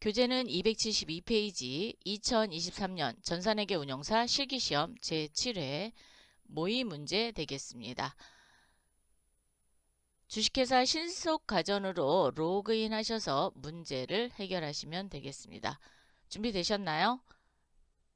교재는 272페이지 2023년 전산회계 운용사 실기시험 제7회 모의 문제 되겠습니다. 주식회사 신속 가전으로 로그인 하셔서 문제를 해결하시면 되겠습니다. 준비되셨나요?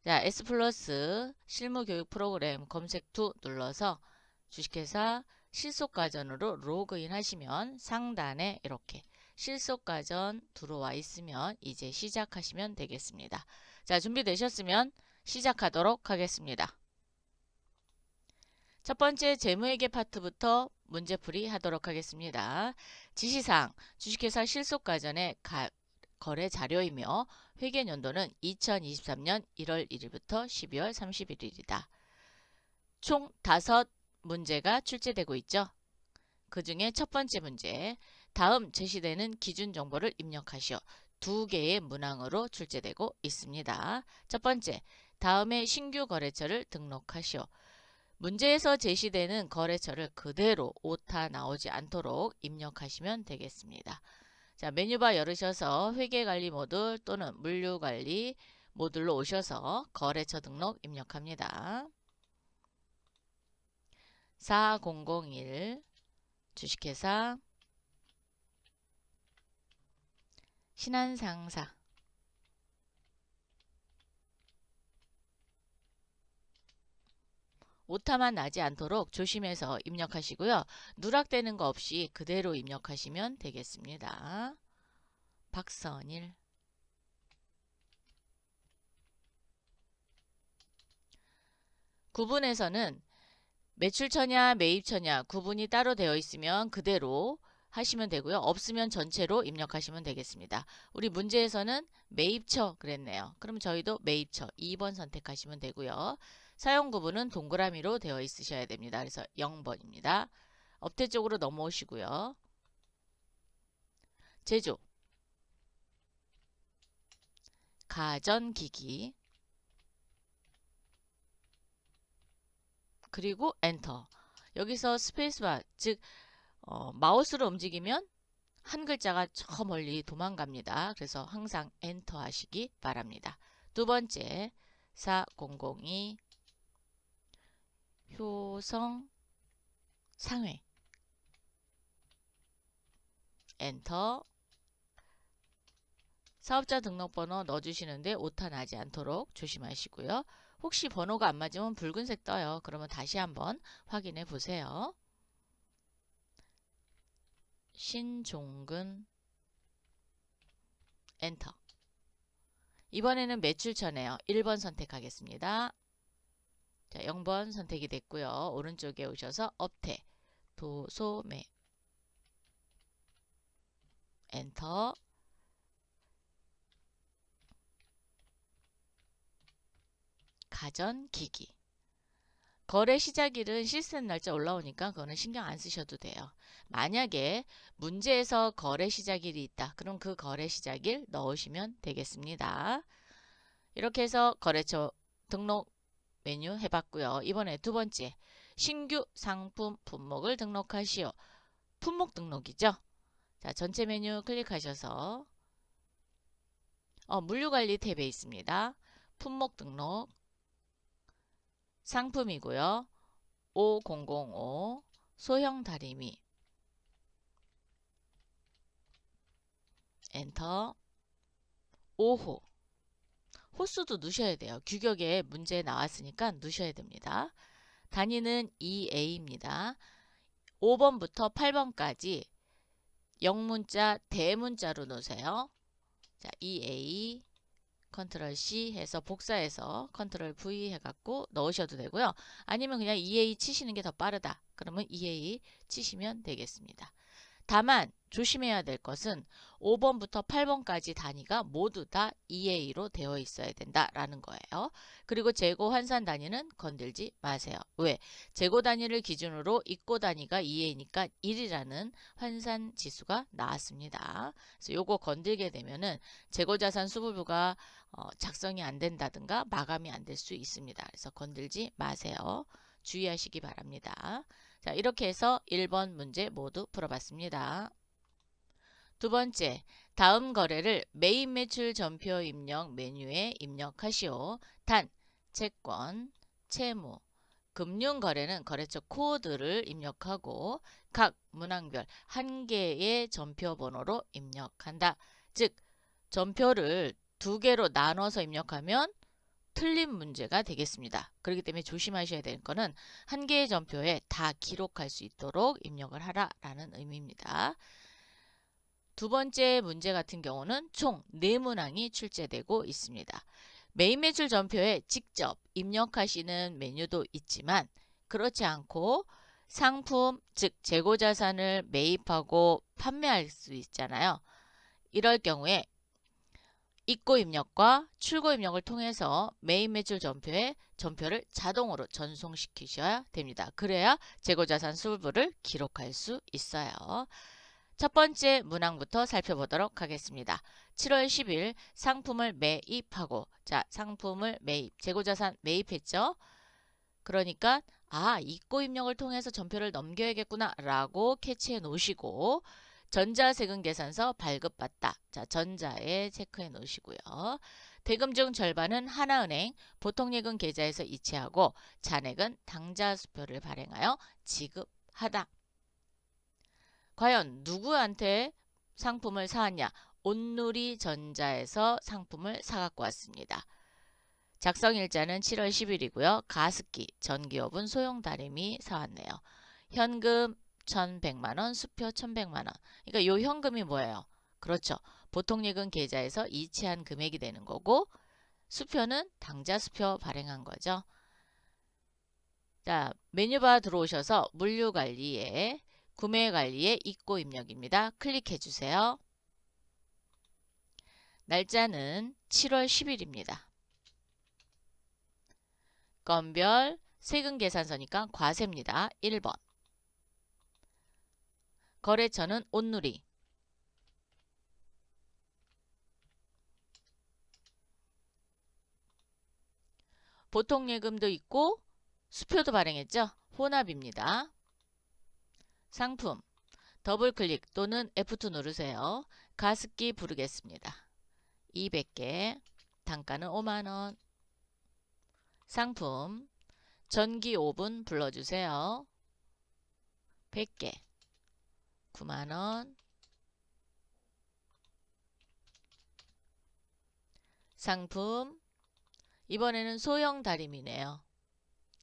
자, S 플러스 실무 교육 프로그램 검색 투 눌러서 주식회사 실속 가전으로 로그인 하시면 상단에 이렇게 실속가전 들어와 있으면 이제 시작하시면 되겠습니다. 자, 준비되셨으면 시작하도록 하겠습니다. 첫 번째 재무회계 파트부터 문제풀이 하도록 하겠습니다. 지시사항, 주식회사 실속가전의 가, 거래 자료이며 회계연도는 2023년 1월 1일부터 12월 31일이다. 총 5문제가 출제되고 있죠. 그 중에 첫 번째 문제, 다음 제시되는 기준 정보를 입력하시오. 두 개의 문항으로 출제되고 있습니다. 첫 번째, 다음에 신규 거래처를 등록하시오. 문제에서 제시되는 거래처를 그대로 오타 나오지 않도록 입력하시면 되겠습니다. 자, 메뉴바 열으셔서 회계관리 모듈 또는 물류관리 모듈로 오셔서 거래처 등록 입력합니다. 4001 주식회사 신한상사 오타만 나지 않도록 조심해서 입력하시고요. 누락되는 거 없이 그대로 입력하시면 되겠습니다. 박선일 구분에서는 매출처냐 매입처냐 구분이 따로 되어 있으면 그대로 하시면 되고요. 없으면 전체로 입력하시면 되겠습니다. 우리 문제에서는 매입처 그랬네요. 그럼 저희도 매입처 2번 선택하시면 되고요. 사용 구분은 동그라미로 되어 있으셔야 됩니다. 그래서 0번입니다. 업태 쪽으로 넘어오시고요. 제조 가전기기 그리고 엔터 여기서 스페이스바 즉 어, 마우스로 움직이면 한 글자가 저 멀리 도망갑니다. 그래서 항상 엔터 하시기 바랍니다. 두 번째 4002 효성 상회 엔터 사업자 등록번호 넣어주시는데 오타 나지 않도록 조심하시고요. 혹시 번호가 안 맞으면 붉은색 떠요. 그러면 다시 한번 확인해 보세요. 신종근 엔터 이번에는 매출처네요. 1번 선택하겠습니다. 자, 0번 선택이 됐고요. 오른쪽에 오셔서 업태 도소매 엔터 가전기기 거래 시작일은 시스템 날짜 올라오니까 그거는 신경 안 쓰셔도 돼요. 만약에 문제에서 거래 시작일이 있다. 그럼 그 거래 시작일 넣으시면 되겠습니다. 이렇게 해서 거래처 등록 메뉴 해봤고요. 이번에 두 번째 신규 상품 품목을 등록하시오. 품목 등록이죠. 자 전체 메뉴 클릭하셔서 어, 물류관리 탭에 있습니다. 품목 등록 상품이고요. 5005 소형 다리미 엔터 5호 호수도 넣으셔야 돼요. 규격에 문제 나왔으니까 넣으셔야 됩니다. 단위는 2A입니다. 5번부터 8번까지 영문자, 대문자로 넣으세요. 자, 2A 컨트롤 C 해서 복사해서 컨트롤 V 해갖고 넣으셔도 되고요. 아니면 그냥 2A 치시는 게 더 빠르다. 그러면 2A 치시면 되겠습니다. 다만 조심해야 될 것은 5번부터 8번까지 단위가 모두 다 EA로 되어 있어야 된다라는 거예요. 그리고 재고 환산 단위는 건들지 마세요. 왜? 재고 단위를 기준으로 입고 단위가 EA니까 1이라는 환산 지수가 나왔습니다. 그래서 요거 건들게 되면은 재고 자산 수불부가 어, 작성이 안 된다든가 마감이 안 될 수 있습니다. 그래서 건들지 마세요. 주의하시기 바랍니다. 자, 이렇게 해서 1번 문제 모두 풀어봤습니다. 두 번째, 다음 거래를 메인 매출 전표 입력 메뉴에 입력하시오. 단, 채권, 채무, 금융 거래는 거래처 코드를 입력하고 각 문항별 한 개의 전표 번호로 입력한다. 즉, 전표를 두 개로 나눠서 입력하면 틀린 문제가 되겠습니다. 그렇기 때문에 조심하셔야 될 거는 한 개의 전표에 다 기록할 수 있도록 입력을 하라라는 의미입니다. 두 번째 문제 같은 경우는 총 4문항이 출제되고 있습니다. 메인 매출 전표에 직접 입력하시는 메뉴도 있지만 그렇지 않고 상품, 즉 재고 자산을 매입하고 판매할 수 있잖아요. 이럴 경우에 입고 입력과 출고 입력을 통해서 메인 매출 전표에 전표를 자동으로 전송시키셔야 됩니다. 그래야 재고 자산 수부를 기록할 수 있어요. 첫 번째 문항부터 살펴보도록 하겠습니다. 7월 10일 상품을 매입하고 자 상품을 매입 재고자산 매입했죠. 그러니까 아 입고 입력을 통해서 전표를 넘겨야겠구나 라고 캐치해 놓으시고 전자세금 계산서 발급받다 자 전자에 체크해 놓으시고요. 대금 중 절반은 하나은행 보통예금 계좌에서 이체하고 잔액은 당좌수표를 발행하여 지급하다. 과연 누구한테 상품을 사왔냐? 온누리 전자에서 상품을 사갖고 왔습니다. 작성일자는 7월 10일이고요. 가습기, 전기요분, 소용다리미 사왔네요. 현금 1,100만원, 수표 1,100만원. 그러니까 요 현금이 뭐예요? 그렇죠. 보통예금 계좌에서 이체한 금액이 되는 거고 수표는 당좌 수표 발행한 거죠. 자, 메뉴바 들어오셔서 물류관리에 구매 관리에 입고 입력입니다. 클릭해 주세요. 날짜는 7월 10일입니다. 건별 세금 계산서니까 과세입니다. 1번. 거래처는 온누리. 보통 예금도 있고 수표도 발행했죠. 혼합입니다. 상품 더블 클릭 또는 F2 누르세요. 가습기 부르겠습니다. 200개 단가는 5만원 상품 전기 오븐 불러주세요. 100개 9만원 상품 이번에는 소형 다리미네요.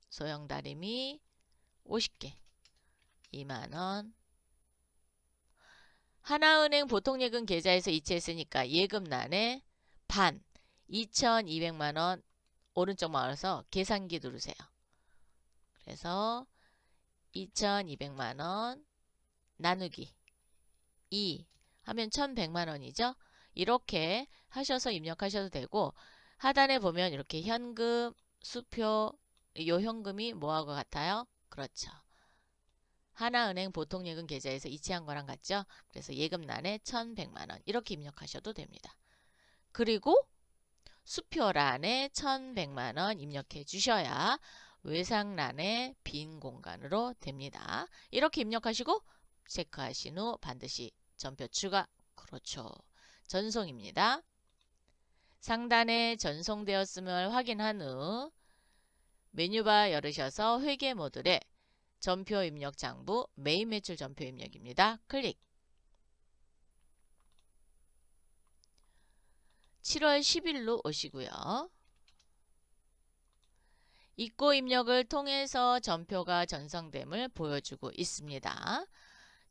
소형 다리미 50개 2만원 하나은행 보통예금 계좌에서 이체했으니까 예금란에 반 2,200만원 오른쪽 마을에서 계산기 누르세요. 그래서 2,200만원 나누기 2 하면 1,100만원이죠. 이렇게 하셔서 입력하셔도 되고 하단에 보면 이렇게 현금, 수표, 요 현금이 뭐하고 같아요? 그렇죠. 하나은행 보통예금 계좌에서 이체한 거랑 같죠? 그래서 예금란에 1,100만원 이렇게 입력하셔도 됩니다. 그리고 수표란에 1,100만원 입력해 주셔야 외상란에 빈 공간으로 됩니다. 이렇게 입력하시고 체크하신 후 반드시 전표 추가 그렇죠. 전송입니다. 상단에 전송되었음을 확인한 후 메뉴바 열으셔서 회계 모듈에 전표 입력 장부 메인 매출 전표 입력입니다. 클릭 7월 10일로 오시고요. 입고 입력을 통해서 전표가 전송됨을 보여주고 있습니다.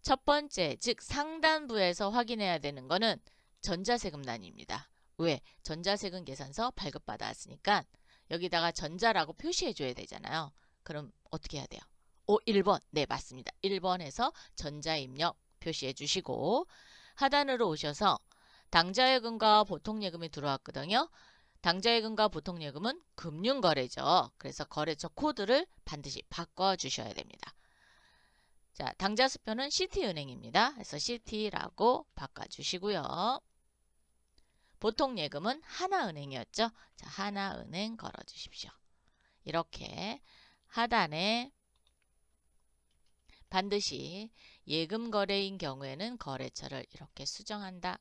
첫 번째, 즉 상단부에서 확인해야 되는 거는 전자세금란입니다. 왜? 전자세금 계산서 발급받았으니까 여기다가 전자라고 표시해 줘야 되잖아요. 그럼 어떻게 해야 돼요? 오, 1번. 네, 맞습니다. 1번에서 전자입력 표시해 주시고 하단으로 오셔서 당좌예금과 보통예금이 들어왔거든요. 당좌예금과 보통예금은 금융거래죠. 그래서 거래처 코드를 반드시 바꿔주셔야 됩니다. 자, 당좌수표는 시티은행입니다. 그래서 시티라고 바꿔주시고요. 보통예금은 하나은행이었죠. 자, 하나은행 걸어주십시오. 이렇게 하단에 반드시 예금 거래인 경우에는 거래처를 이렇게 수정한다.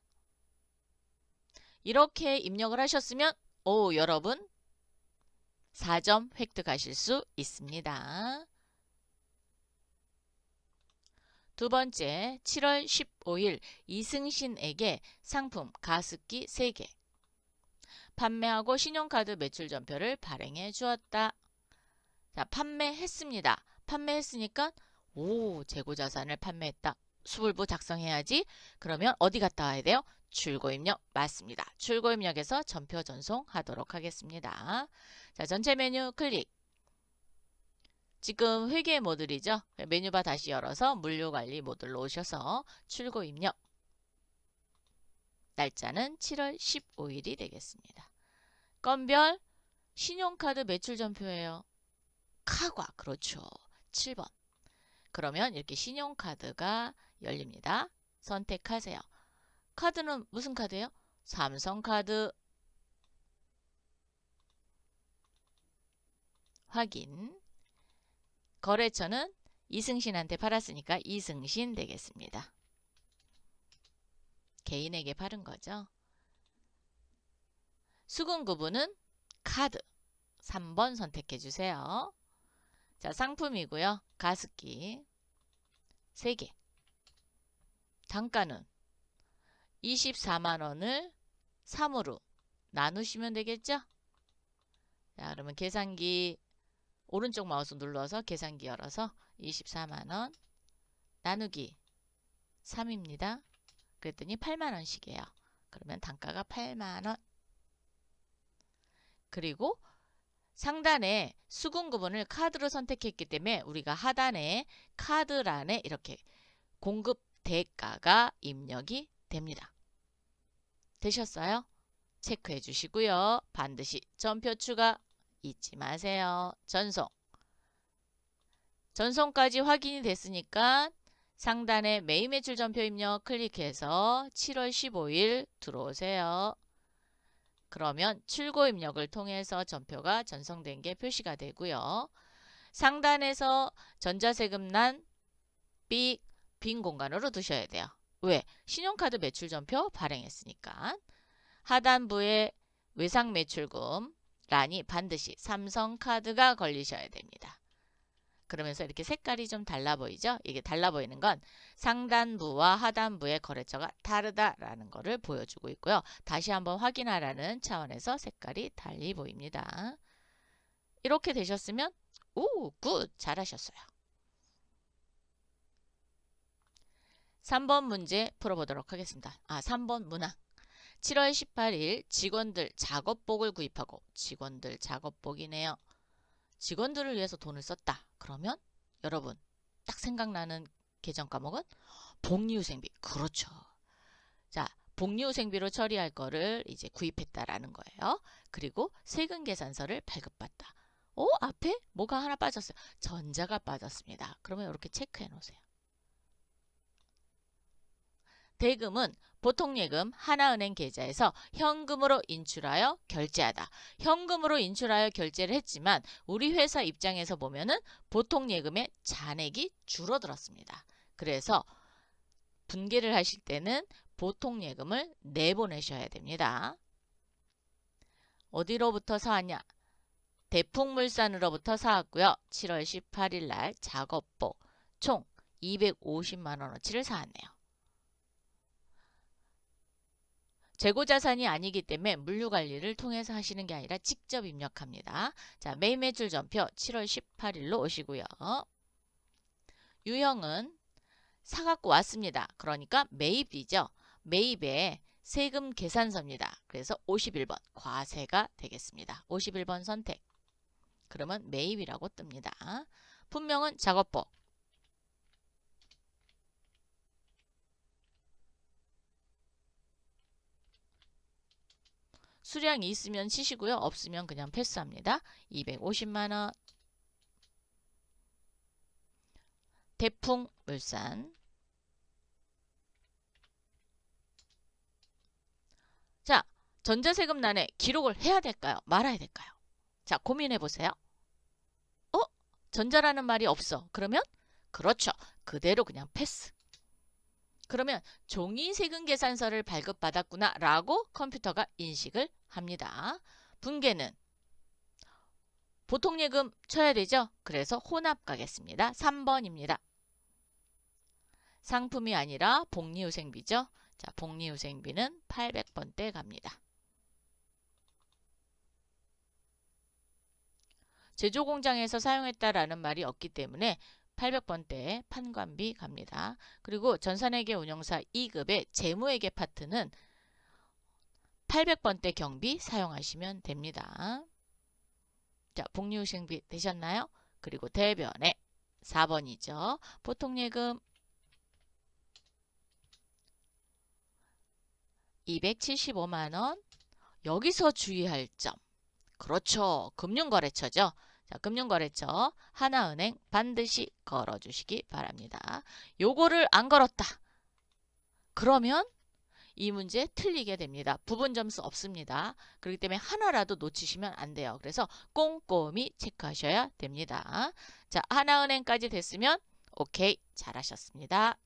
이렇게 입력을 하셨으면 오 여러분 4점 획득하실 수 있습니다. 두 번째 7월 15일 이승신에게 상품 가습기 3개 판매하고 신용카드 매출 전표를 발행해 주었다. 자, 판매했습니다. 판매했으니까 오, 재고 자산을 판매했다. 수불부 작성해야지. 그러면 어디 갔다 와야 돼요? 출고 입력 맞습니다. 출고 입력에서 전표 전송하도록 하겠습니다. 자, 전체 메뉴 클릭. 지금 회계 모듈이죠. 메뉴바 다시 열어서 물류관리 모듈로 오셔서 출고 입력. 날짜는 7월 15일이 되겠습니다. 건별 신용카드 매출 전표예요. 카과 그렇죠. 7번. 그러면 이렇게 신용카드가 열립니다. 선택하세요. 카드는 무슨 카드예요? 삼성카드 확인 거래처는 이승신한테 팔았으니까 이승신 되겠습니다. 개인에게 팔은 거죠. 수금 구분은 카드 3번 선택해 주세요. 자, 상품이고요. 가습기 3개. 단가는 24만 원을 3으로 나누시면 되겠죠? 자, 그러면 계산기 오른쪽 마우스 눌러서 계산기 열어서 24만 원 나누기 3입니다. 그랬더니 8만 원씩이에요. 그러면 단가가 8만 원. 그리고 상단에 수금 구분을 카드로 선택했기 때문에 우리가 하단에 카드란에 이렇게 공급 대가가 입력이 됩니다. 되셨어요? 체크해 주시고요. 반드시 전표 추가 잊지 마세요. 전송. 전송까지 확인이 됐으니까 상단에 매일 매출 전표 입력 클릭해서 7월 15일 들어오세요. 그러면 출고 입력을 통해서 전표가 전송된 게 표시가 되고요. 상단에서 전자세금란 삑 빈 공간으로 두셔야 돼요. 왜? 신용카드 매출 전표 발행했으니까. 하단부에 외상 매출금 란이 반드시 삼성카드가 걸리셔야 됩니다. 그러면서 이렇게 색깔이 좀 달라 보이죠? 이게 달라 보이는 건 상단부와 하단부의 거래처가 다르다라는 것을 보여주고 있고요. 다시 한번 확인하라는 차원에서 색깔이 달리 보입니다. 이렇게 되셨으면 오, 굿! 잘하셨어요. 3번 문제 풀어보도록 하겠습니다. 아, 3번 문항. 7월 18일 직원들 작업복을 구입하고 직원들 작업복이네요. 직원들을 위해서 돈을 썼다. 그러면 여러분 딱 생각나는 계정 과목은 복리후생비. 그렇죠. 자, 복리후생비로 처리할 거를 이제 구입했다라는 거예요. 그리고 세금 계산서를 발급받다. 어, 앞에 뭐가 하나 빠졌어요. 전자가 빠졌습니다. 그러면 이렇게 체크해 놓으세요. 대금은 보통 예금 하나은행 계좌에서 현금으로 인출하여 결제하다. 현금으로 인출하여 결제를 했지만 우리 회사 입장에서 보면은 보통 예금의 잔액이 줄어들었습니다. 그래서 분계를 하실 때는 보통 예금을 내보내셔야 됩니다. 어디로부터 사왔냐? 대풍물산으로부터 사왔고요. 7월 18일 날 작업복 총 250만 원어치를 사왔네요. 재고자산이 아니기 때문에 물류관리를 통해서 하시는 게 아니라 직접 입력합니다. 자, 매일 매출 전표 7월 18일로 오시고요. 유형은 사갖고 왔습니다. 그러니까 매입이죠. 매입에 세금 계산서입니다. 그래서 51번 과세가 되겠습니다. 51번 선택. 그러면 매입이라고 뜹니다. 분명은 작업복. 수량이 있으면 치시고요. 없으면 그냥 패스합니다. 250만 원 대풍 물산 자, 전자세금란에 기록을 해야 될까요? 말아야 될까요? 자, 고민해 보세요. 어? 전자라는 말이 없어. 그러면 그렇죠. 그대로 그냥 패스. 그러면 종이 세금 계산서를 발급받았구나 라고 컴퓨터가 인식을 합니다. 분계는 보통 예금 쳐야 되죠? 그래서 혼합 가겠습니다. 3번입니다. 상품이 아니라 복리후생비죠. 자, 복리후생비는 800번대 갑니다. 제조공장에서 사용했다라는 말이 없기 때문에 800번대 판관비 갑니다. 그리고 전산회계 운영사 2급의 재무회계 파트는 800번대 경비 사용하시면 됩니다. 자, 복리후생비 되셨나요? 그리고 대변에 4번이죠. 보통예금 275만원 여기서 주의할 점 그렇죠. 금융거래처죠. 자, 금융거래처 하나은행 반드시 걸어주시기 바랍니다. 요거를 안 걸었다. 그러면 이 문제 틀리게 됩니다. 부분 점수 없습니다. 그렇기 때문에 하나라도 놓치시면 안 돼요. 그래서 꼼꼼히 체크하셔야 됩니다. 자, 하나은행까지 됐으면 오케이 잘하셨습니다.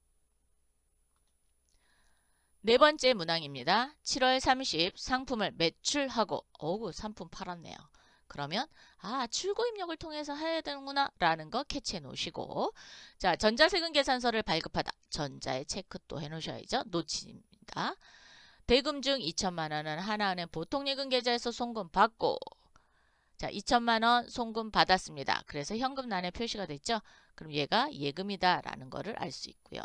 네 번째 문항입니다. 7월 30 상품을 매출하고 어우 상품 팔았네요. 그러면 아 출고 입력을 통해서 해야 되는구나 라는 거 캐치해 놓으시고 자 전자세금 계산서를 발급하다 전자에 체크 또 해 놓으셔야죠. 놓 칩니다. 대금 중 2천만 원은 하나은행 보통예금 계좌에서 송금 받고 자 2천만 원 송금 받았습니다. 그래서 현금란에 표시가 됐죠. 그럼 얘가 예금이다 라는 거를 알 수 있고요.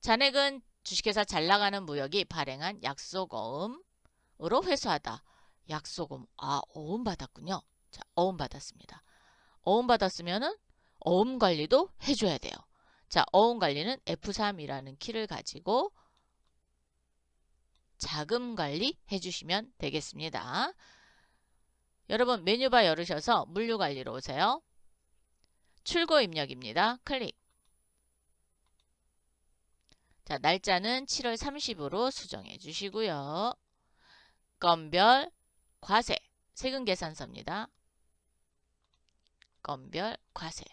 잔액은 주식회사 잘 나가는 무역이 발행한 약속어음으로 회수하다. 약속음. 아, 어음 받았군요. 자, 어음 받았습니다. 어음 받았으면은 어음 관리도 해줘야 돼요. 자, 어음 관리는 F3이라는 키를 가지고 자금 관리 해주시면 되겠습니다. 여러분 메뉴바 열으셔서 물류 관리로 오세요. 출고 입력입니다. 클릭. 자, 날짜는 7월 30으로 수정해 주시고요. 건별 과세 세금 계산서입니다. 건별 과세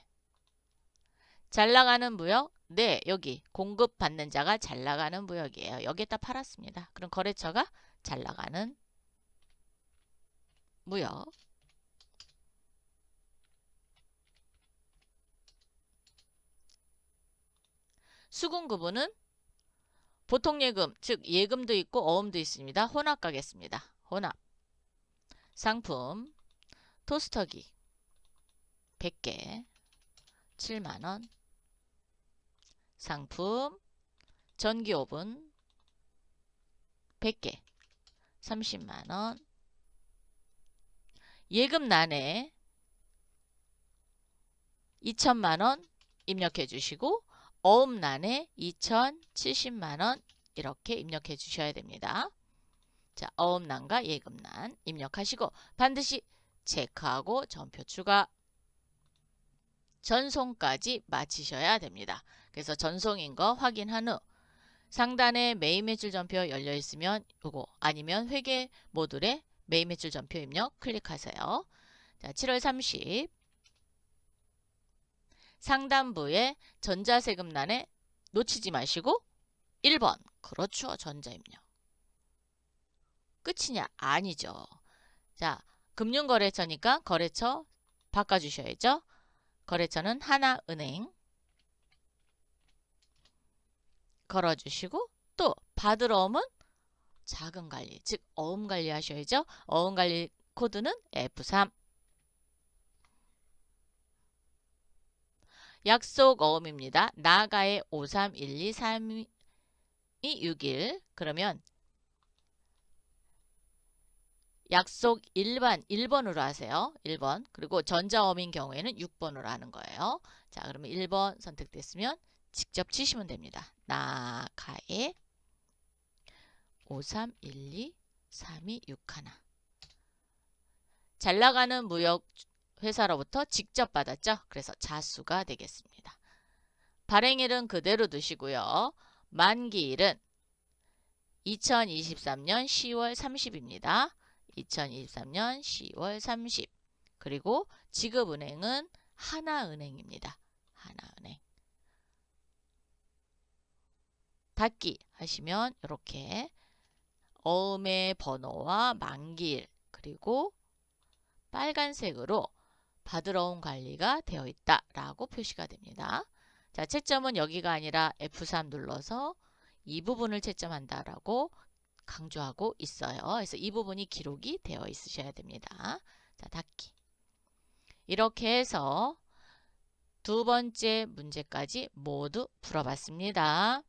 잘 나가는 무역 네 여기 공급받는 자가 잘 나가는 무역이에요. 여기에다 팔았습니다. 그럼 거래처가 잘 나가는 무역 수군 구분은 보통 예금, 즉 예금도 있고 어음도 있습니다. 혼합 가겠습니다. 혼합. 상품 토스터기 100개 7만원 상품 전기 오븐 100개 30만원 예금란에 2천만원 입력해 주시고 어음란에 2,070만원 이렇게 입력해 주셔야 됩니다. 자, 어음란과 예금란 입력하시고 반드시 체크하고 전표 추가 전송까지 마치셔야 됩니다. 그래서 전송인 거 확인한 후 상단에 매일 매출 전표 열려 있으면 요거 아니면 회계 모듈에 매일 매출 전표 입력 클릭하세요. 자, 7월 30 상단부에 전자세금란에 놓치지 마시고 1번. 그렇죠 전자입력. 끝이냐? 아니죠. 자 금융거래처니까 거래처 바꿔주셔야죠. 거래처는 하나은행 걸어주시고 또 받을 어음은 자금 관리 즉 어음 관리 하셔야죠 어음 관리 코드는 F3 약속 어음입니다. 나가의 53123이 6일 그러면 약속 일반 1번으로 하세요. 1번. 그리고 전자어민 경우에는 6번으로 하는 거예요. 자, 그러면 1번 선택됐으면 직접 치시면 됩니다. 나가의 5312321. 잘 나가는 무역 회사로부터 직접 받았죠. 그래서 자수가 되겠습니다. 발행일은 그대로 두시고요. 만기일은 2023년 10월 30입니다. 2023년 10월 30 그리고 지급은행은 하나은행입니다. 하나은행. 닫기 하시면 이렇게 어음의 번호와 만기일 그리고 빨간색으로 받으러 온 관리가 되어 있다 라고 표시가 됩니다. 자, 채점은 여기가 아니라 F3 눌러서 이 부분을 채점한다 라고 강조하고 있어요. 그래서 이 부분이 기록이 되어 있으셔야 됩니다. 자, 닫기. 이렇게 해서 두 번째 문제까지 모두 풀어봤습니다.